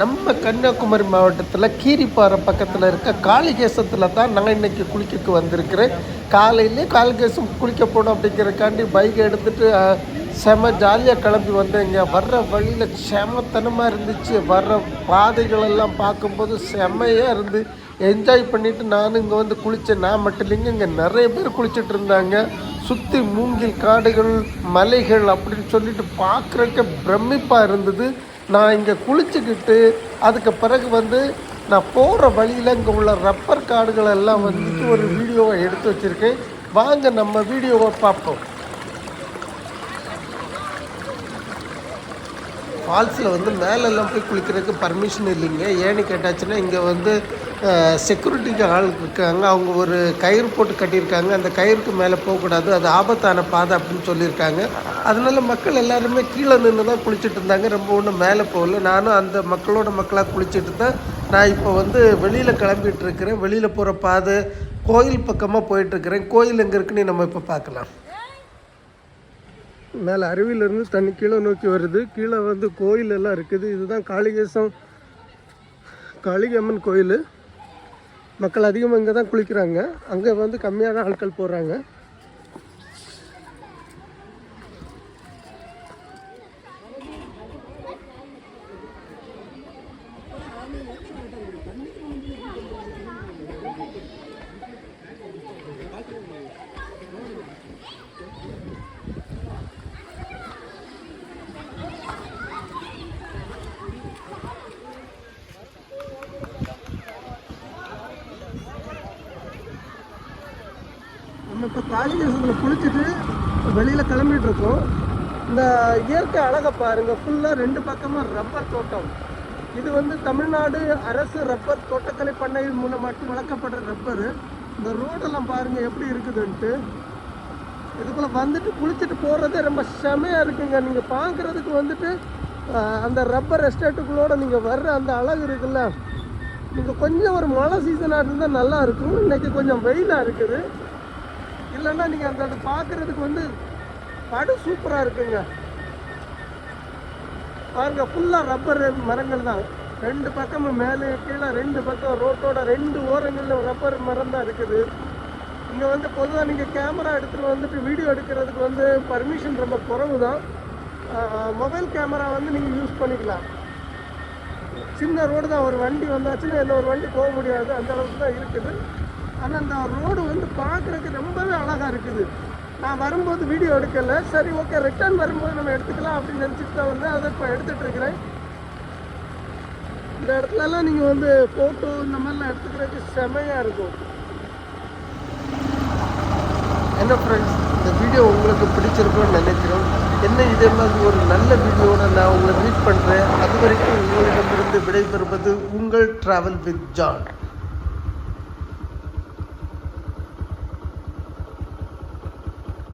நம்ம கன்னியாகுமரி மாவட்டத்தில் கீரிப்பாறை பக்கத்தில் இருக்க காளிகேசத்தில் தான் நான் இன்னைக்கு குளிக்கக்கு வந்திருக்கிறேன். காலையிலே காளிகேசம் குளிக்க போகணும் அப்படிங்கிறக்காண்டி பைக்கை எடுத்துகிட்டு செம ஜாலியாக கிளம்பி வந்தேங்க. வர்ற வழியில் செமத்தனமாக இருந்துச்சு. வர்ற பாதைகளெல்லாம் பார்க்கும்போது செமையாக இருந்து என்ஜாய் பண்ணிவிட்டு நானும் இங்கே வந்து குளித்தேன் நான் மட்டும் இல்லைங்க இங்கே நிறைய பேர் குளிச்சுட்டு இருந்தாங்க. சுற்றி மூங்கில் காடுகள் மலைகள் அப்படின்னு சொல்லிட்டு பார்க்குறக்க பிரமிப்பாக இருந்தது. நான் இங்கே குளிச்சுக்கிட்டு அதுக்கு பிறகு வந்து நான் போகிற வழியில் இங்கே உள்ள ரப்பர் காடுகள் எல்லாம் வந்துட்டு ஒரு வீடியோவை எடுத்து வச்சுருக்கேன். வாங்க நம்ம வீடியோவை பார்ப்போம். ஃபால்ஸில் வந்து மேலெல்லாம் போய் குளிக்கிறதுக்கு பர்மிஷன் இல்லைங்க. ஏன்னு கேட்டாச்சுன்னா இங்கே வந்து செக்யூரிட்டிக்கு ஆள் இருக்காங்க. அவங்க ஒரு கயிறு போட்டு கட்டியிருக்காங்க. அந்த கயிறுக்கு மேலே போகக்கூடாது. அது ஆபத்தான பாதை அப்படின்னு சொல்லியிருக்காங்க. அதனால மக்கள் எல்லாருமே கீழே நின்று தான் குளிச்சுட்டு இருந்தாங்க. ரொம்ப ஒன்றும் மேலே போகல. நானும் அந்த மக்களோட மக்களாக குளிச்சுட்டு தான் நான் இப்போ வந்து வெளியில் கிளம்பிட்டு இருக்கிறேன். வெளியில் போகிற பாதை கோயில் பக்கமாக போயிட்டுருக்கிறேன் கோயில் எங்கே இருக்குன்னு நம்ம இப்போ பார்க்கலாம். மேலே அருவியிலேருந்து தண்ணி கீழே நோக்கி வருது. கீழே வந்து கோயில் எல்லாம் இருக்குது. இதுதான் காளிகேசம் காளிகம்மன் கோயில். மக்கள் அதிகமாக இங்கே தான் குளிக்கிறாங்க. அங்கே வந்து கம்மியாக தான் ஆட்கள் போகிறாங்க நம்ம இப்போ காளிகேசத்தில் குளிச்சுட்டு வெளியில் கிளம்பிட்டு இருக்கோம். இந்த இயற்கை அழகை பாருங்க ஃபுல்லாக ரெண்டு பக்கமாக ரப்பர் தோட்டம். இது வந்து தமிழ்நாடு அரசு ரப்பர் தோட்டக்கலை பண்ணை மூலம் மட்டும் வளர்க்கப்படுற ரப்பர். இந்த ரோடெல்லாம் பாருங்க எப்படி இருக்குதுன்ட்டு. இதுக்குள்ளே வந்துட்டு குளிச்சுட்டு போகிறதே ரொம்ப செமையாக இருக்குங்க. நீங்கள் பார்க்குறதுக்கு வந்துட்டு அந்த ரப்பர் எஸ்டேட்டுக்குள்ளோட நீங்கள் வர்ற அந்த அழகு இருக்குல்ல. நீங்கள் கொஞ்சம் ஒரு மழை சீசனாக இருந்தால் நல்லா இருக்கும். இன்றைக்கி கொஞ்சம் வெயிலாக இருக்குது. இல்லைன்னா நீங்கள் அந்த இடத்த பார்க்குறதுக்கு வந்து படு சூப்பராக இருக்குங்க. பாருங்க ஃபுல்லாக ரப்பர் மரங்கள் தான். ரெண்டு பக்கமும் மேலே கீழே ரெண்டு பக்கம் ரோட்டோட ரெண்டு ஓரங்களில் ரப்பர் மரம் தான் இருக்குது. இங்கே வந்து பொதுவாக நீங்கள் கேமரா எடுத்துகிட்டு வந்துட்டு வீடியோ எடுக்கிறதுக்கு வந்து பர்மிஷன் ரொம்ப குறவு தான். மொபைல் கேமரா வந்து நீங்கள் யூஸ் பண்ணிக்கலாம். சின்ன ரோடு தான். ஒரு வண்டி வந்தாச்சுன்னா என்ன ஒரு வண்டி போக முடியாது. அந்த அளவுக்கு தான் இருக்குது. ஆனால் அந்த ரோடு வந்து பார்க்குறதுக்கு ரொம்பவே அழகாக இருக்குது. நான் வரும்போது வீடியோ எடுக்கலை. சரி ஓகே ரிட்டர்ன் வரும்போது நம்ம எடுத்துக்கலாம் அப்படின்னு நினச்சிட்டு தான் வந்து அதை இப்போ எடுத்துகிட்டுருக்குறேன் இந்த இடத்துலலாம் நீங்கள் வந்து ஃபோட்டோ இந்த மாதிரிலாம் எடுத்துக்கிறதுக்கு செமையாக இருக்கும். என்ன ஃப்ரெண்ட்ஸ் இந்த வீடியோ உங்களுக்கு பிடிச்சிருக்கும்னு நினைக்கிறோம். என்ன இதே மாதிரி ஒரு நல்ல வீடியோவோட நான் உங்களை மீட் பண்ணுறேன் அது வரைக்கும் உங்களிடமிருந்து விடைபெறுவது உங்கள் ட்ராவல் வித் ஜான்